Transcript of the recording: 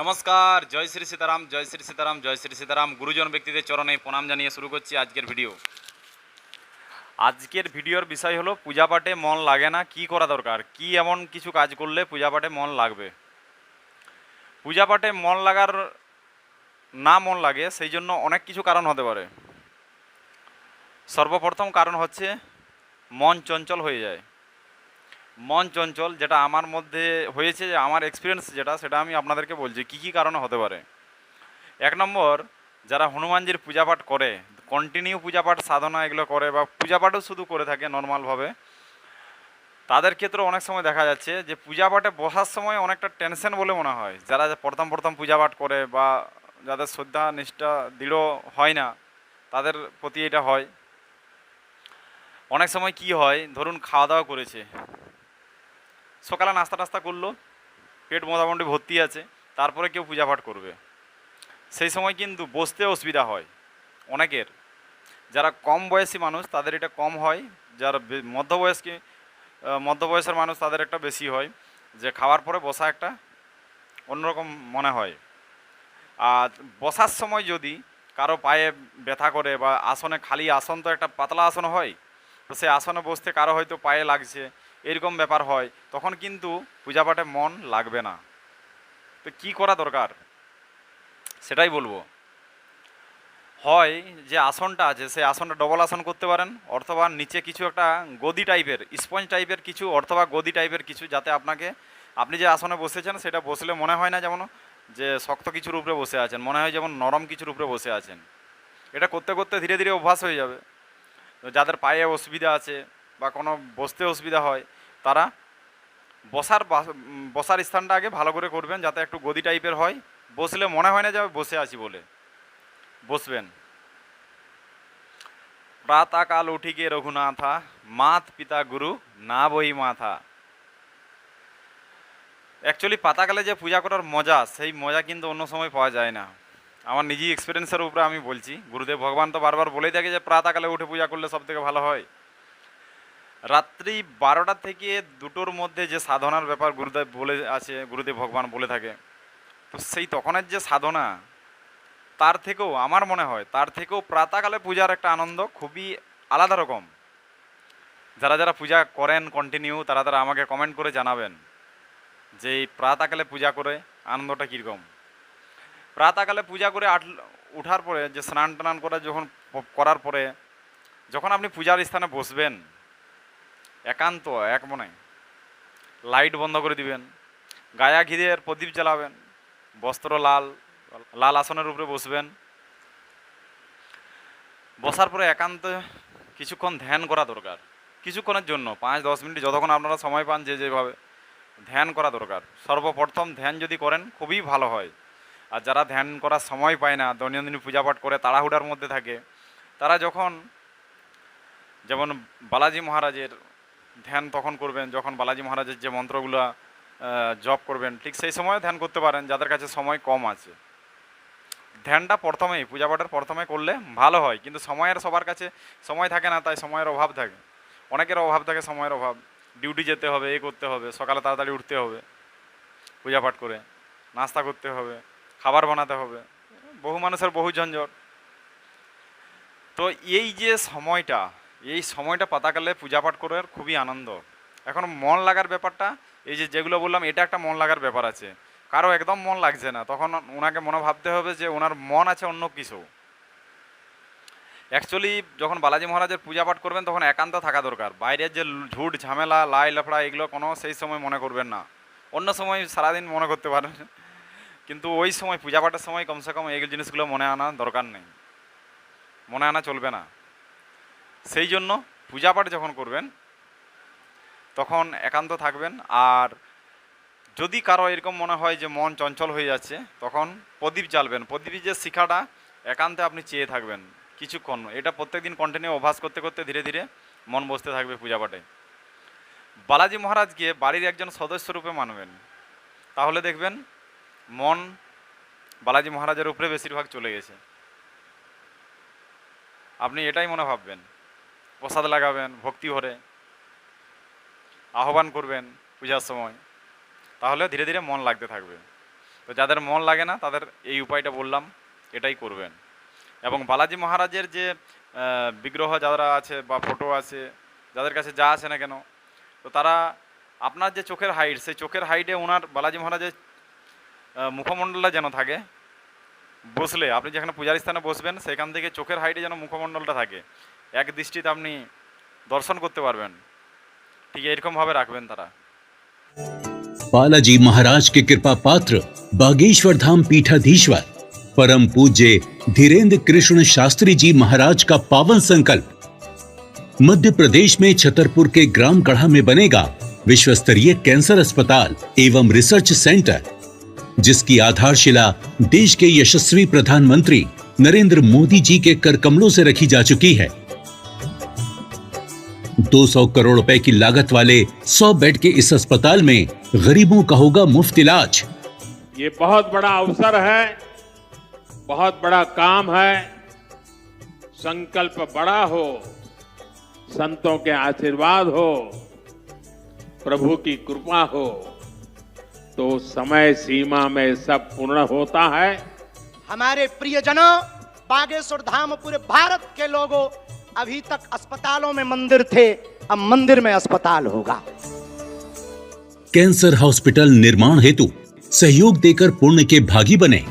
নমস্কার, জয় শ্রী সীতারাম, জয় শ্রী সীতারাম, জয় শ্রী সীতারাম। গুরুজন ব্যক্তিদের চরণে প্রণাম জানিয়ে শুরু করছি আজকের ভিডিও। আজকের ভিডিওর বিষয় হলো পূজা পাঠে মন লাগে না, কি করা দরকার? কি এমন কিছু কাজ করলে পূজা পাঠে মন লাগবে? পূজা পাঠে মন লাগার না মন লাগে, সেই জন্য অনেক কিছু কারণ হতে পারে। সর্বপ্রথম কারণ হচ্ছে, মন চঞ্চল হয়ে যায়। মন চঞ্চল, যেটা আমার মধ্যে হয়েছে, যে আমার এক্সপিরিয়েন্স যেটা, সেটা আমি আপনাদেরকে বলছি, কী কী কারণে হতে পারে? এক নম্বর, যারা হনুমানজির পূজাপাঠ করে কন্টিনিউ পূজাপাঠ সাধনা এগুলো করে, বা পূজাপাঠও শুধু করে থাকে নর্মালভাবে তাদের ক্ষেত্রে অনেক সময় দেখা যাচ্ছে যে পূজাপাঠে বসার সময় অনেকটা টেনশন বলে মনে হয়। যারা প্রথম প্রথম পূজাপাঠ করে, বা যাদের শ্রদ্ধা, নিষ্ঠা, দৃঢ় হয় না, তাদের প্রতি এটা হয়। অনেক সময় কি হয়, ধরুন খাওয়া দাওয়া করেছে সকালে নাস্তা টাস্তা করল পেট মোটামুটি ভর্তি আছে তারপরে কেউ পূজা পাঠ করবে। সেই সময় কিন্তু বসতে অসুবিধা হয় অনেকের। যারা কম বয়সী মানুষ তাদের এটা কম হয়। যারা মধ্যবয়স্ক আহ, মধ্য বয়সের মানুষ তাদের একটা বেশি হয় যে খাওয়ার পরে বসা একটা অন্যরকম মনে হয়। আর বসার সময় যদি কারও পায়ে ব্যথা করে বা আসনে খালি আসন তো একটা পাতলা আসন হয় তো সেই আসনে বসতে কারও হয়তো পায়ে লাগছে এরকম ব্যাপার হয়, তখন কিন্তু পূজাপাঠে মন লাগবে না। তো কি করা দরকার? সেটাই বলব। হয় যে আসনটা আছে সেই আসনটা ডবল আসন করতে পারেন, অথবা নিচে কিছু একটা গদি টাইপের স্পঞ্জ টাইপের কিছু, অথবা গদি টাইপের কিছু, যাতে আপনাকে, আপনি যে আসনে বসেছেন, সেটা বসলে মনে হয় না যেমন যে শক্ত কিছুর উপরে বসে আছেন, মনে হয় যেমন নরম কিছুর উপরে বসে আছেন। এটা করতে করতে ধীরে ধীরে অভ্যাস হয়ে যাবে। যাদের পায়ে অসুবিধা আছে, বা কোনো বসতে অসুবিধা হয় তারা বসার বসার স্থানটা আগে ভালো করে করবেন যাতে একটু গদি টাইপের হয়। বসলে মনে হয় না যে বসে আছি বলে। বসবেন। প্রাতকাল উঠিকে রঘুনাথা, মাত পিতা গুরু, না বই মাথা। অ্যাকচুয়ালি পাতাকালে যে পূজা করার মজা, সেই মজা কিন্তু অন্য সময় পাওয়া যায় না। আমার নিজেই এক্সপিরিয়েন্সের উপরে আমি বলছি। গুরুদেব ভগবান তো বারবার বলেই থাকে যে, প্রাতকালে উঠে পূজা করলে সব থেকে ভালো হয়। রাত্রি বারোটা থেকে দুটোর মধ্যে যে সাধনার ব্যাপার গুরুদেব বলে আছে, গুরুদেব ভগবান বলে থাকে, তো সেই তখনের যে সাধনা, তার থেকেও আমার মনে হয়, তার থেকেও প্রাতকালে পূজার একটা আনন্দ খুবই আলাদা রকম। যারা যারা পূজা করেন কন্টিনিউ তারা তারা আমাকে কমেন্ট করে জানাবেন যে এই প্রাতকালে পূজা করে আনন্দটা কীরকম। প্রাতকালে পূজা করে আট, উঠার পরে, যে স্নান টান করে যখন করার পরে, যখন আপনি পূজার স্থানে বসবেন একান্ত, এক মনে। লাইট বন্ধ করে দিবেন, গায়া ঘিরের প্রদীপ জ্বালাবেন, বস্ত্র লাল লাল আসনের উপরে বসবেন। বসার পরে একান্ত কিছুক্ষণ ধ্যান করা দরকার। কিছুক্ষণের জন্য, পাঁচ, দশ মিনিট যতক্ষণ আপনারা সময় পান যে যেভাবে, ধ্যান করা দরকার। সর্বপ্রথম ধ্যান যদি করেন, খুবই ভালো হয়। আর যারা ধ্যান করার সময় পায় না, দৈনন্দিন পূজাপাঠ করে, তাড়াহুড়ার মধ্যে থাকে, তারা যখন, যেমন বালাজি মহারাজের ধ্যান তখন করবেন, যখন বালাজি মহারাজের যে মন্ত্রগুলো জপ করবেন, ঠিক সেই সময় ধ্যান করতে পারেন, যাদের কাছে সময় কম আছে। ধ্যানটা প্রথমেই, পূজা পাঠের প্রথমে করলে ভালো হয়, কিন্তু সময়ের সবার কাছে সময় থাকে না, তাই সময়ের অভাব থাকে। অনেকের অভাব থাকে সময়ের অভাব। ডিউটি যেতে হবে, এ করতে হবে, সকালে তাড়াতাড়ি উঠতে হবে, পূজা পাঠ করে, নাস্তা করতে হবে, খাবার বানাতে হবে, বহু মানুষের বহু ঝঞ্ঝট। তো এই যে সময়টা এই সময়টা পাতাকালে পূজা পাঠ করার খুবই আনন্দ। এখন মন লাগার ব্যাপারটা, এই যে যেগুলো বললাম, এটা একটা মন লাগার ব্যাপার আছে। কারও একদম মন লাগছে না, তখন ওনাকে মনে ভাবতে হবে যে ওনার মন আছে অন্য কিছু। অ্যাকচুয়ালি যখন বালাজি মহারাজের পূজা পাঠ করবেন, তখন একান্ত থাকা দরকার। বাইরের যে ঝুট, ঝামেলা, লাই, লাফড়া, এগুলো কোনো সেই সময় মনে করবেন না। অন্য সময় সারাদিন মনে করতে পারেন। কিন্তু ওই সময়, পূজা পাঠের সময় কমসে কম এই জিনিসগুলো মনে আনা দরকার নেই। মনে আনা চলবে না। সেই জন্য পূজা পাঠ যখন করবেন, তখন একান্ত থাকবেন। আর যদি কারও এরকম মনে হয় যে মন চঞ্চল হয়ে যাচ্ছে, তখন প্রদীপ জ্বালবেন। প্রদীপের যে শিখাটা, একান্তে আপনি চেয়ে থাকবেন কিছুক্ষণ। এটা প্রত্যেকদিন কন্টিনিউ অভ্যাস করতে করতে ধীরে ধীরে মন বসতে থাকবে পূজা পাঠে বালাজি মহারাজকে বাড়ির একজন সদস্য রূপে মানবেন। তাহলে দেখবেন, মন বালাজি মহারাজের উপরে বেশিরভাগ চলে গেছে। আপনি এটাই মনে ভাববেন। প্রসাদ লাগাবেন, ভক্তি ভরে। আহ্বান করবেন পূজার সময়। তাহলে ধীরে ধীরে মন লাগতে থাকবে। তো যাদের মন লাগে না, তাদের এই উপায়টা বললাম, এটাই করবেন। এবং বালাজি মহারাজের যে বিগ্রহ যারা আছে বা ফটো আছে, যাদের কাছে যা আছে না কেন, তো তারা আপনার যে চোখের হাইট, সেই চোখের হাইটে ওনার বালাজি মহারাজের মুখমণ্ডলটা যেন থাকে, বসলে, আপনি যেখানে পূজার স্থানে বসবেন, সেখান থেকে চোখের হাইটে যেন মুখমণ্ডলটা থাকে। এক দৃষ্টিতে আপনি দর্শন করতে পারবেন ঠিক এরকমভাবে রাখবেন তারা बालाजी महाराज के कृपा पात्र बागेश्वर धाम पीठाधीश्वर परम पूज्य धीरेन्द्र कृष्ण शास्त्री जी महाराज का पावन संकल्प मध्य प्रदेश में छतरपुर के ग्राम गढ़ा में बनेगा विश्व स्तरीय कैंसर अस्पताल एवं रिसर्च सेंटर जिसकी आधारशिला देश के यशस्वी प्रधानमंत्री नरेंद्र मोदी जी के कर कमलों से रखी जा चुकी है 200 करोड़ रुपए की लागत वाले 100 बेड के इस अस्पताल में गरीबों का होगा मुफ़्त इलाज। ये बहुत बड़ा अवसर है बहुत बड़ा काम है। संकल्प बड़ा हो संतों के आशीर्वाद हो प्रभु की कृपा हो तो समय सीमा में सब पूर्ण होता है। हमारे प्रियजनों बागेश्वर धाम पूरे भारत के लोगों अभी तक अस्पतालों में मंदिर थे, अब मंदिर में अस्पताल होगा। कैंसर हॉस्पिटल निर्माण हेतु सहयोग देकर पुण्य के भागी बने।